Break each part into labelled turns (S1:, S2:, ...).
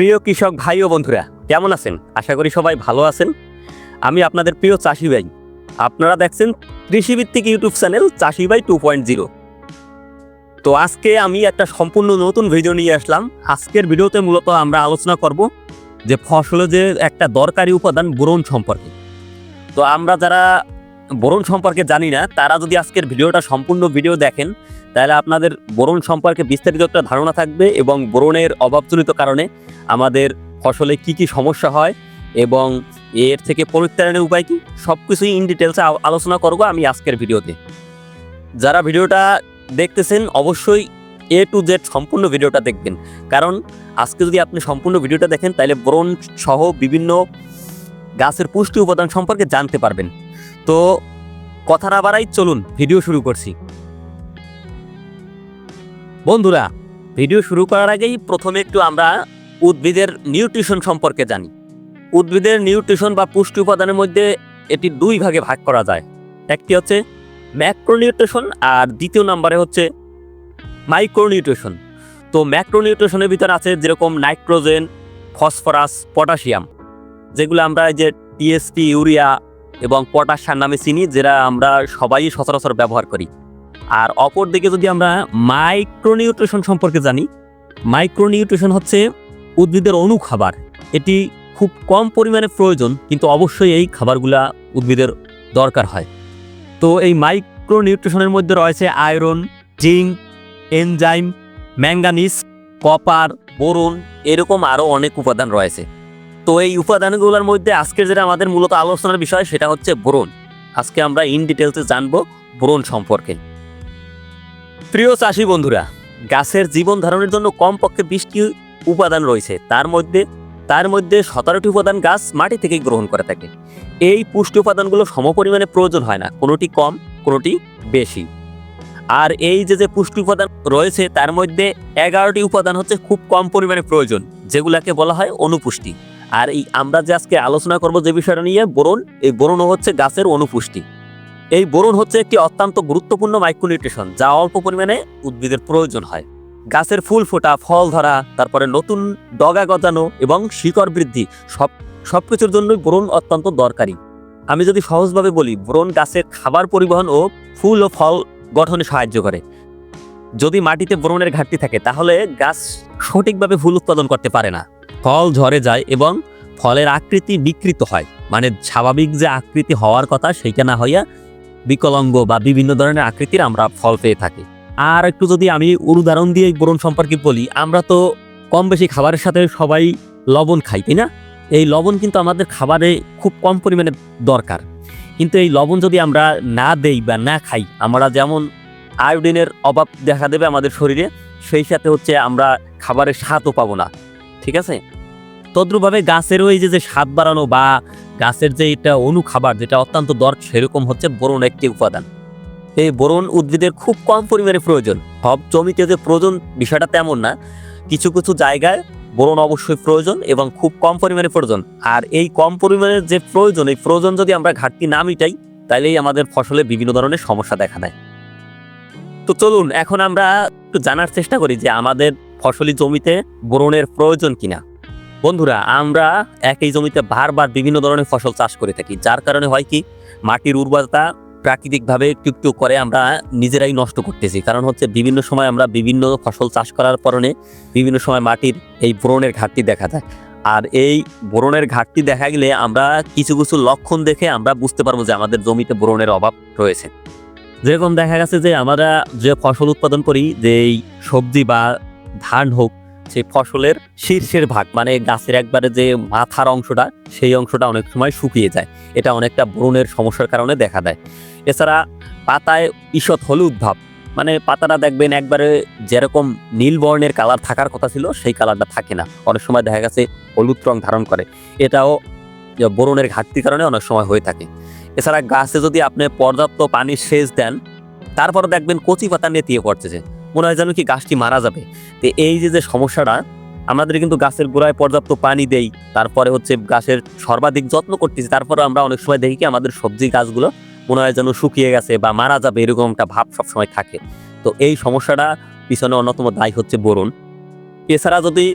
S1: প্রিয় কৃষক ভাই ও বন্ধুরা, কেমন আছেন? আশা করি সবাই ভালো আছেন। আমি আপনাদের প্রিয় চাষি ভাই আপনারা দেখছেন কৃষিভিত্তিক ইউটিউব চ্যানেল চাষি ভাই টু পয়েন্ট জিরো। তো আজকে আমি একটা সম্পূর্ণ নতুন ভিডিও নিয়ে আসলাম। আজকের ভিডিওতে মূলত আমরা আলোচনা করব যে ফসলে যে একটা দরকারি উপাদান বোরন সম্পর্কে। তো আমরা যারা বোরন সম্পর্কে জানি না, তারা যদি আজকের ভিডিওটা সম্পূর্ণ ভিডিও দেখেন, তাহলে আপনাদের বোরন সম্পর্কে বিস্তারিত একটা ধারণা থাকবে এবং বোরনের অভাবজনিত কারণে আমাদের ফসলে কি কি সমস্যা হয় এবং এর থেকে পরিত্রাণের উপায় কি সব কিছুই ইন ডিটেলসে আলোচনা করব আমি আজকের ভিডিওতে। যারা ভিডিওটা দেখতেছেন, অবশ্যই এ টু জেড সম্পূর্ণ ভিডিওটা দেখবেন। কারণ আজকে যদি আপনি সম্পূর্ণ ভিডিওটা দেখেন, তাহলে বোরন সহ বিভিন্ন গাছের পুষ্টি উপাদান সম্পর্কে জানতে পারবেন। তো কথা না বাড়াই চলুন ভিডিও শুরু করছি। বন্ধুরা, ভিডিও শুরু করার আগেই প্রথমে একটু আমরা উদ্ভিদের নিউট্রিশন সম্পর্কে জানি। উদ্ভিদের নিউট্রিশন বা পুষ্টি উপাদানের মধ্যে এটি দুই ভাগে ভাগ করা যায়। একটি হচ্ছে ম্যাক্রোনিউট্রিশন আর দ্বিতীয় নম্বরে হচ্ছে মাইক্রোনিউট্রিশন। তো ম্যাক্রোনিউট্রিশনের ভিতর আছে যেরকম নাইট্রোজেন, ফসফরাস, পটাশিয়াম, যেগুলো আমরা এই যে টিএসপি, ইউরিয়া এবং পটাশ সার নামে চিনি, যেটা আমরা সবাই সচরাচর ব্যবহার করি। আর অপর দিকে যদি আমরা মাইক্রোনিউট্রিশন সম্পর্কে জানি মাইক্রোনিউট্রিশন হচ্ছে উদ্ভিদের অনু খাবার এটি খুব কম পরিমাণে প্রয়োজন, কিন্তু অবশ্যই এই খাবারগুলা উদ্ভিদের দরকার হয়। তো এই মাইক্রোনিউট্রিশনের মধ্যে রয়েছে iron zinc enzyme manganese copper boron এরকম আরও অনেক উপাদান রয়েছে। তো এই উপাদানগুলোর মধ্যে আজকের যেটা আমাদের মূলত আলোচনার বিষয়, সেটা হচ্ছে বোরন। আজকে আমরা ইন ডিটেলসে জানব বোরন সম্পর্কে। প্রিয় চাষি বন্ধুরা, গাছের জীবন ধারণের জন্য কমপক্ষে বিশটি উপাদান রয়েছে। তার মধ্যে তার মধ্যে সতেরোটি উপাদান গাছ মাটি থেকে গ্রহণ করে থাকে। এই পুষ্টি উপাদানগুলো সমপরিমাণে প্রয়োজন হয় না, কোনোটি কম, কোনোটি বেশি। আর এই যে যে পুষ্টি উপাদান রয়েছে, তার মধ্যে এগারোটি উপাদান হচ্ছে খুব কম পরিমাণে প্রয়োজন, যেগুলাকে বলা হয় অনুপুষ্টি। আর এই আমরা যে আজকে আলোচনা করব যে বিষয়টা নিয়ে বোরন এই বোরনও হচ্ছে গাছের অনুপুষ্টি। এই বোরন হচ্ছে একটি অত্যন্ত গুরুত্বপূর্ণ মাইক্রোনিউট্রিশন যা অল্প পরিমাণে উদ্ভিদের প্রয়োজন হয়। গাছের ফুল ফোটা, ফল ধরা, তারপরে নতুন ডগা গজানো এবং শিকড় বৃদ্ধি, সব সব কিছুর জন্যই বোরন অত্যন্ত দরকারি। আমি যদি সহজভাবে বলি বোরন গাছের খাবার পরিবহন ও ফুল ও ফল গঠনে সাহায্য করে। যদি মাটিতে বোরনের ঘাটতি থাকে, তাহলে গাছ সঠিকভাবে ফুল উৎপাদন করতে পারে না। ফল ঝরে যায় এবং ফলের আকৃতি বিকৃত হয়। মানে স্বাভাবিক যে আকৃতি হওয়ার কথা, সেইটা না হইয়া বিকলঙ্গ বা বিভিন্ন ধরনের আকৃতির আমরা ফল পেয়ে থাকি। আর একটু যদি আমি উদাহরণ দিয়ে বোরন সম্পর্কে বলি, আমরা তো কম বেশি খাবারের সাথে সবাই লবণ খাই, তাই না? এই লবণ কিন্তু আমাদের খাবারে খুব কম পরিমাণে দরকার। কিন্তু এই লবণ যদি আমরা না দেই বা না খাই, আমরা যেমন আয়োডিনের অভাব দেখা দেবে আমাদের শরীরে, সেই সাথে হচ্ছে আমরা খাবারের স্বাদও পাবো না। ঠিক আছে? তদ্রুপভাবে গাছেরও এই যে যে স্বাদ বাড়ানো বা গাছের যে এটা অনুখাবার যেটা অত্যন্ত দরকার সেরকম হচ্ছে বোরন একটি উপাদান। এই বোরন উদ্ভিদের খুব কম পরিমাণে প্রয়োজন। সব জমিতে যে প্রয়োজন বিষয়টা তেমন না। কিছু কিছু জায়গায় বোরন অবশ্যই প্রয়োজন এবং খুব কম পরিমাণে প্রয়োজন। আর এই কম পরিমাণের যে প্রয়োজন, এই প্রয়োজন যদি আমরা ঘাটতি না মিটাই তাহলেই আমাদের ফসলে বিভিন্ন ধরনের সমস্যা দেখা দেয়। তো চলুন, এখন আমরা একটু জানার চেষ্টা করি যে আমাদের ফসলি জমিতে বোরনের প্রয়োজন কিনা? বন্ধুরা, আমরা একই জমিতে বারবার বিভিন্ন ধরনের ফসল চাষ করে থাকি। যার কারণে হয় কি, মাটির উর্বরতা প্রাকৃতিকভাবে একটু একটু করে আমরা নিজেরাই নষ্ট করতেছি। কারণ হচ্ছে বিভিন্ন সময় আমরা বিভিন্ন ফসল চাষ করার কারণে বিভিন্ন সময় মাটির এই বোরনের ঘাটতি দেখা যায়। আর এই বোরনের ঘাটতি দেখা গেলে আমরা কিছু কিছু লক্ষণ দেখে আমরা বুঝতে পারব যে আমাদের জমিতে বোরনের অভাব রয়েছে। যেরকম দেখা গেছে যে আমরা যে ফসল উৎপাদন করি যে এই সবজি বা ধান হোক সেই ফসলের শীর্ষের ভাগ মানে গাছের একবারে যে মাথার অংশটা, সেই অংশটা অনেক সময় শুকিয়ে যায়। এটা অনেকটা ব্রণের সমস্যার কারণে দেখা দেয়। এছাড়া পাতায় ঈষৎ হলুদ ভাব মানে পাতাটা দেখবেন একবারে যেরকম নীল বর্ণের কালার থাকার কথা ছিল, সেই কালারটা থাকে না। অনেক সময় দেখা গেছে হলুদ রং ধারণ করে। এটাও বোরনের ঘাটতির কারণে অনেক সময় হয়ে থাকে। এছাড়া গাছে যদি আপনি পর্যাপ্ত পানির সেচ দেন, তারপরে দেখবেন কচি পাতা নেতিয়ে পড়তেছে। মনে হয় যেন কি গাছটি মারা যাবে। তো এই যে যে সমস্যাটা, আমাদের কিন্তু গাছের গোড়ায় পর্যাপ্ত পানি দেই, তারপরে হচ্ছে গাছের সর্বাধিক যত্ন করতেছি তারপরে আমরা অনেক সময় দেখি কি আমাদের সবজি গাছগুলো মনে হয় যেন শুকিয়ে গেছে বা মারা যাবে এরকম একটা ভাব সবসময় থাকে। তো এই সমস্যাটা পিছনে অন্যতম দায়ী হচ্ছে বোরন। এছাড়া যদি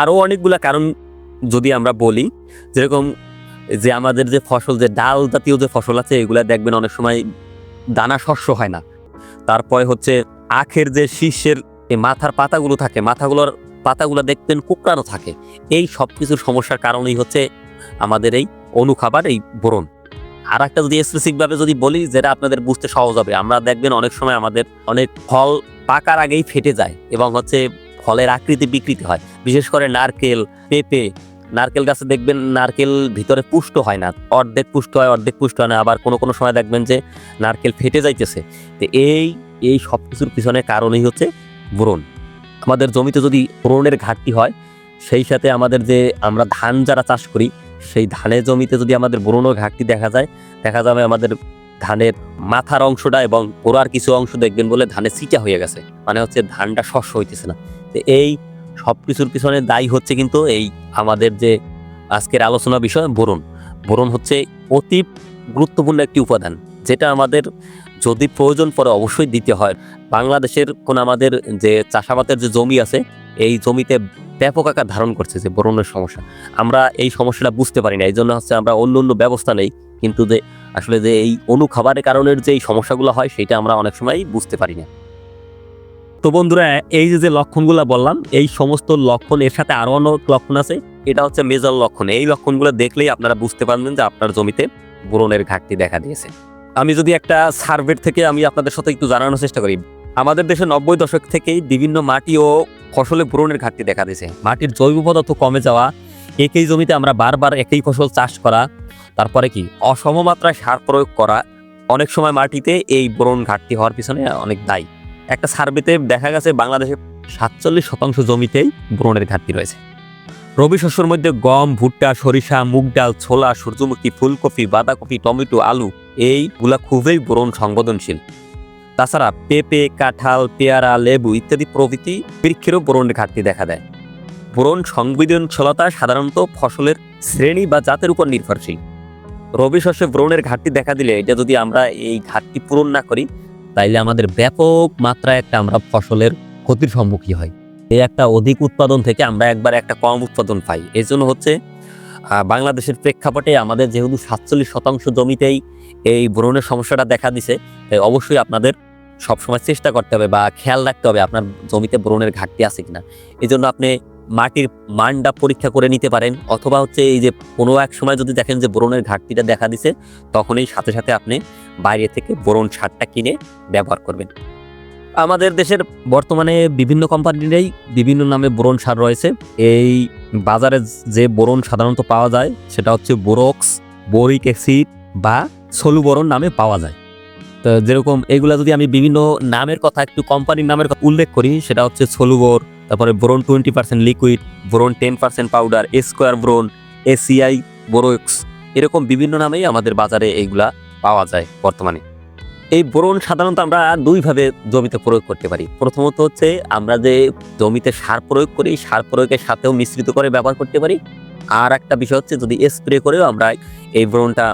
S1: আরও অনেকগুলা কারণ যদি আমরা বলি, যেরকম যে আমাদের যে ফসল, যে ডাল জাতীয় যে ফসল আছে, এগুলা দেখবেন অনেক সময় দানা শস্য হয় না। তারপরে হচ্ছে আখের যে শীর্ষের মাথার পাতাগুলো থাকে, মাথাগুলোর পাতাগুলো দেখবেন কুকড়ানো থাকে। এই সব কিছুর সমস্যার কারণেই হচ্ছে আমাদের এই অনুখাবার, এই বোরন। আর একটা যদি স্পেসিফিকভাবে যদি বলি, যেটা আপনাদের বুঝতে সহজ হবে। আমরা দেখবেন অনেক সময় আমাদের অনেক ফল পাকার আগেই ফেটে যায় এবং হচ্ছে ফলের আকৃতি বিকৃতি হয়। বিশেষ করে নারকেল, পেঁপে, নারকেল গাছে দেখবেন নারকেল ভিতরে পুষ্ট হয় না। অর্ধেক পুষ্ট হয়, অর্ধেক পুষ্ট হয় না। আবার কোনো কোনো সময় দেখবেন যে নারকেল ফেটে যাইতেছে। তো এই এই সব কিছুর পিছনে কারণই হচ্ছে বোরন আমাদের জমিতে যদি বোরনের ঘাটতি হয়, সেই সাথে আমাদের যে আমরা ধান যারা চাষ করি, সেই ধানের জমিতে যদি আমাদের বোরনের ঘাটতি দেখা যায়, দেখা যাবে আমাদের ধানের মাথার অংশটা এবং পোড়ার কিছু অংশ দেখবেন বলে ধানে সিটা হয়ে গেছে। মানে হচ্ছে ধানটা শস্য হইতেছে না। তো এই সব কিছুর পিছনে দায়ী হচ্ছে কিন্তু এই আমাদের যে আজকের আলোচনা বিষয় বোরন বোরন হচ্ছে অতি গুরুত্বপূর্ণ একটি উপাদান, যেটা আমাদের যদি প্রয়োজন পড়ে অবশ্যই দিতে হয়। বাংলাদেশের কোন আমাদের যে চাষাবাদের যে জমি আছে, এই জমিতে ব্যাপক আকার ধারণ করছে যে বোরনের সমস্যা। আমরা এই সমস্যাটা বুঝতে পারি না এই জন্য হচ্ছে আমরা অন্য অন্য ব্যবস্থা নেই। কিন্তু যে আসলে যে এই অনুখাবারের কারণের যে এই সমস্যাগুলো হয়, সেটা আমরা অনেক সময় বুঝতে পারি না। তো বন্ধুরা, এই যে যে লক্ষণগুলো বললাম, এই সমস্ত লক্ষণ, এর সাথে আরও অনেক লক্ষণ আছে। এটা হচ্ছে মেজর লক্ষণ। এই লক্ষণগুলো দেখলেই আপনারা বুঝতে পারবেন যে আপনার জমিতে বোরনের ঘাটতি দেখা দিয়েছে। আমি যদি একটা সার্ভের থেকে আমি আপনাদের সাথে একটু জানানোর চেষ্টা করি, আমাদের দেশে নব্বই দশক থেকেই বিভিন্ন মাটি ও ফসলে বোরনের ঘাটতি দেখা দিয়েছে। মাটির জৈব পদার্থ কমে যাওয়া, একই জমিতে আমরা বারবার একই ফসল চাষ করা, তারপরে কি অসমমাত্রায় সার প্রয়োগ করা, অনেক সময় মাটিতে এই বোরন ঘাটতি হওয়ার পিছনে অনেক দায়ী। একটা সার্ভেতে দেখা গেছে বাংলাদেশে সাতচল্লিশ শতাংশ জমিতেই বোরনের ঘাটতি রয়েছে। রবি শস্যের মধ্যে গম, ভুট্টা, সরিষা, মুগ ডাল, ছোলা, সূর্যমুখী, ফুলকপি, বাঁধাকপি, টমেটো, আলু এইগুলা খুবই বোরন সংবেদনশীল। তাছাড়া পেঁপে, কাঁঠাল, পেয়ারা, লেবু ইত্যাদি প্রভৃতি বৃক্ষেরও বোরনের ঘাটতি দেখা দেয়। বোরন সংবেদনশীলতা সাধারণত ফসলের শ্রেণি বা জাতের উপর নির্ভরশীল। রবি শস্যে ব্রণের ঘাটতি দেখা দিলে এটা যদি আমরা এই ঘাটতি পূরণ না করি, তাইলে আমাদের ব্যাপক মাত্রায় একটা আমরা ফসলের ক্ষতির সম্মুখীন হয় এই একটা অধিক উৎপাদন থেকে আমরা একবার একটা কম উৎপাদন পাই। এই জন্য হচ্ছে বাংলাদেশের প্রেক্ষাপটে আমাদের যেহেতু সাতচল্লিশ শতাংশ জমিতেই এই ব্রণের সমস্যাটা দেখা দিছে অবশ্যই আপনাদের সবসময় চেষ্টা করতে হবে বা খেয়াল রাখতে হবে আপনার জমিতে ব্রণের ঘাটতি আছে কিনা। এই জন্য আপনি মাটির মানটা পরীক্ষা করে নিতে পারেন অথবা হচ্ছে এই যে কোনো এক সময় যদি দেখেন যে বোরনের ঘাটতিটা দেখা দিছে, তখনই সাথে সাথে আপনি বাইরে থেকে বোরন সারটা কিনে ব্যবহার করবেন। আমাদের দেশের বর্তমানে বিভিন্ন কোম্পানিরাই বিভিন্ন নামে বোরন সার রয়েছে। এই বাজারে যে বোরন সাধারণত পাওয়া যায় সেটা হচ্ছে বোরক্স, বোরিক অ্যাসিড বা সলু বোরন নামে পাওয়া যায়। তো যেরকম এগুলা যদি আমি বিভিন্ন নামের কথা, একটু কোম্পানির নামের কথা উল্লেখ করি, সেটা হচ্ছে সলুবোর, তারপরে boron twenty percent liquid boron ten percent powder Square boron ACI borax এরকম বিভিন্ন নামেই আমাদের বাজারে এইগুলা পাওয়া যায় বর্তমানে। এই বোরন সাধারণত আমরা দুইভাবে জমিতে প্রয়োগ করতে পারি। প্রথমত হচ্ছে আমরা যে জমিতে সার প্রয়োগ করি, সার প্রয়োগের সাথেও মিশ্রিত করে ব্যবহার করতে পারি। আর একটা বিষয় হচ্ছে যদি স্প্রে করেও আমরা এই বোরনটা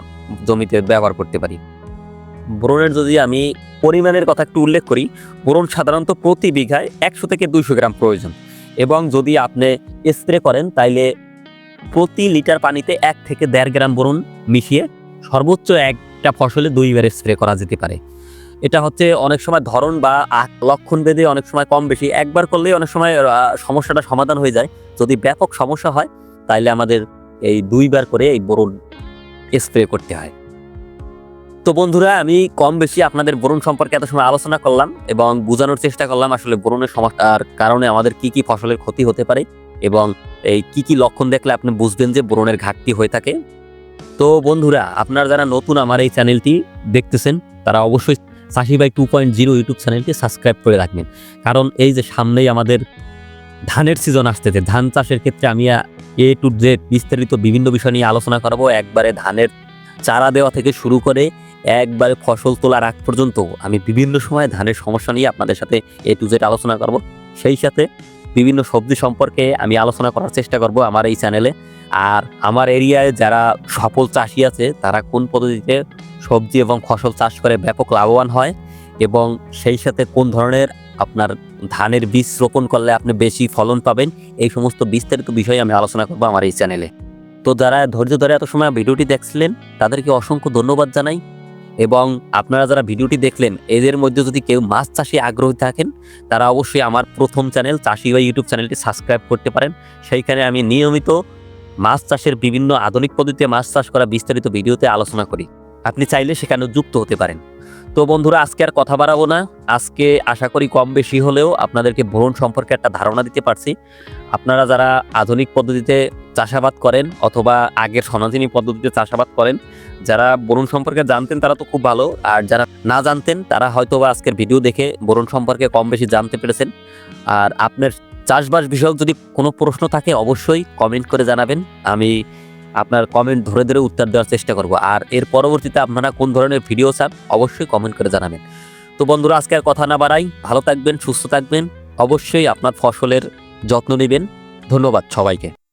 S1: জমিতে ব্যবহার করতে পারি। বোরনের যদি আমি পরিমাণের কথা একটু উল্লেখ করি, বোরন সাধারণত প্রতি বিঘায় একশো থেকে দুইশো গ্রাম প্রয়োজন এবং যদি আপনি স্প্রে করেন, তাইলে প্রতি লিটার পানিতে এক থেকে দেড় গ্রাম বোরন মিশিয়ে সর্বোচ্চ একটা ফসলে দুইবার স্প্রে করা যেতে পারে। এটা হচ্ছে অনেক সময় ধরন বা লক্ষণ ভেদে অনেক সময় কম বেশি, একবার করলেই অনেক সময় সমস্যাটা সমাধান হয়ে যায়। যদি ব্যাপক সমস্যা হয়, তাইলে আমাদের এই দুইবার করে এই বোরন স্প্রে করতে হয়। তো বন্ধুরা, আমি কম বেশি আপনাদের বোরন সম্পর্কে এত সময় আলোচনা করলাম এবং বোঝানোর চেষ্টা করলাম আসলে বোরনের সমস্যার কারণে আমাদের কি কি ফসলের ক্ষতি হতে পারে এবং এই কি কি লক্ষণ দেখলে আপনি বুঝবেন যে বোরনের ঘাটতি হয়ে থাকে। তো বন্ধুরা, আপনারা যারা নতুন আমার এই চ্যানেলটি দেখতেছেন, তারা অবশ্যই চাষি by two point zero YouTube চ্যানেলটি সাবস্ক্রাইব করে রাখবেন। কারণ এই যে সামনেই আমাদের ধানের সিজন আসতেছে, ধান চাষের ক্ষেত্রে আমি এ টু জেড বিস্তারিত বিভিন্ন বিষয় নিয়ে আলোচনা করাবো। একবারে ধানের চারা দেওয়া থেকে শুরু করে একবারে ফসল তোলার আগ পর্যন্ত আমি বিভিন্ন সময় ধানের সমস্যা নিয়ে আপনাদের সাথে এ টু জেড আলোচনা করব। সেই সাথে বিভিন্ন সবজি সম্পর্কে আমি আলোচনা করার চেষ্টা করব আমার এই চ্যানেলে। আর আমার এরিয়ায় যারা সফল চাষি আছে, তারা কোন পদ্ধতিতে সবজি এবং ফসল চাষ করে ব্যাপক লাভবান হয় এবং সেই সাথে কোন ধরনের আপনার ধানের বীজ রোপণ করলে আপনি বেশি ফলন পাবেন, এই সমস্ত বিস্তারিত বিষয়ে আমি আলোচনা করব আমার এই চ্যানেলে। তো যারা ধৈর্য ধরে এত সময় ভিডিওটি দেখছিলেন, তাদেরকে অসংখ্য ধন্যবাদ জানাই এবং আপনারা যারা ভিডিওটি দেখলেন, এদের মধ্যে যদি কেউ মাছ চাষে আগ্রহী থাকেন, তারা অবশ্যই আমার প্রথম চ্যানেল চাষি বা ইউটিউব চ্যানেলটি সাবস্ক্রাইব করতে পারেন। সেইখানে আমি নিয়মিত মাছ চাষের বিভিন্ন আধুনিক পদ্ধতিতে মাছ চাষ করা বিস্তারিত ভিডিওতে আলোচনা করি। আপনি চাইলে সেখানেও যুক্ত হতে পারেন। তো বন্ধুরা, আজকে আর কথা বাড়াবো না। আজকে আশা করি কম বেশি হলেও আপনাদেরকে ভ্রমণ সম্পর্কে একটা ধারণা দিতে পারছি। আপনারা যারা আধুনিক পদ্ধতিতে চাষাবাদ করেন অথবা আগের সনাতনী পদ্ধতিতে চাষাবাদ করেন, যারা বরুণ সম্পর্কে জানতেন তারা তো খুব ভালো। আর যারা না জানতেন, তারা হয়তো বা আজকের ভিডিও দেখে বরুণ সম্পর্কে কম বেশি জানতে পেরেছেন। আর আপনার চাষবাস বিষয়ক যদি কোনো প্রশ্ন থাকে, অবশ্যই কমেন্ট করে জানাবেন। আমি আপনার কমেন্ট ধরে ধরে উত্তর দেওয়ার চেষ্টা করব। আর এর পরবর্তীতে আপনারা কোন ধরনের ভিডিও চান, অবশ্যই কমেন্ট করে জানাবেন। তো বন্ধুরা, আজকে আর কথা না বাড়াই, ভালো থাকবেন, সুস্থ থাকবেন, অবশ্যই আপনার ফসলের যত্ন নেবেন। ধন্যবাদ সবাইকে।